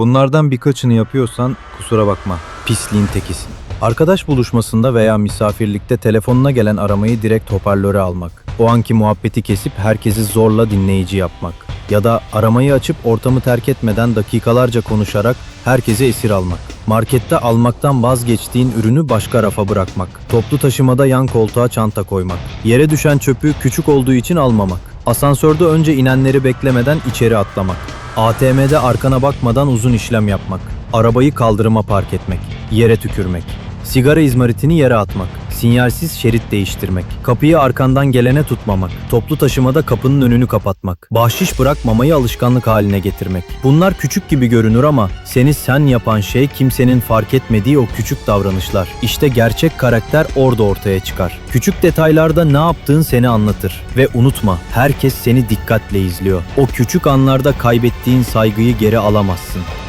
Bunlardan birkaçını yapıyorsan kusura bakma. Pisliğin tekisin. Arkadaş buluşmasında veya misafirlikte telefonuna gelen aramayı direkt hoparlöre almak. O anki muhabbeti kesip herkesi zorla dinleyici yapmak. Ya da aramayı açıp ortamı terk etmeden dakikalarca konuşarak herkese esir almak. Markette almaktan vazgeçtiğin ürünü başka rafa bırakmak. Toplu taşımada yan koltuğa çanta koymak. Yere düşen çöpü küçük olduğu için almamak. Asansörde önce inenleri beklemeden içeri atlamak. ATM'de arkana bakmadan uzun işlem yapmak. Arabayı kaldırıma park etmek. Yere tükürmek. Sigara izmaritini yere atmak. Sinyalsiz şerit değiştirmek. Kapıyı arkandan gelene tutmamak. Toplu taşımada kapının önünü kapatmak. Bahşiş bırakmamayı alışkanlık haline getirmek. Bunlar küçük gibi görünür ama seni sen yapan şey kimsenin fark etmediği o küçük davranışlar. İşte gerçek karakter orada ortaya çıkar. Küçük detaylarda ne yaptığın seni anlatır. Ve unutma herkes seni dikkatle izliyor. O küçük anlarda kaybettiğin saygıyı geri alamazsın.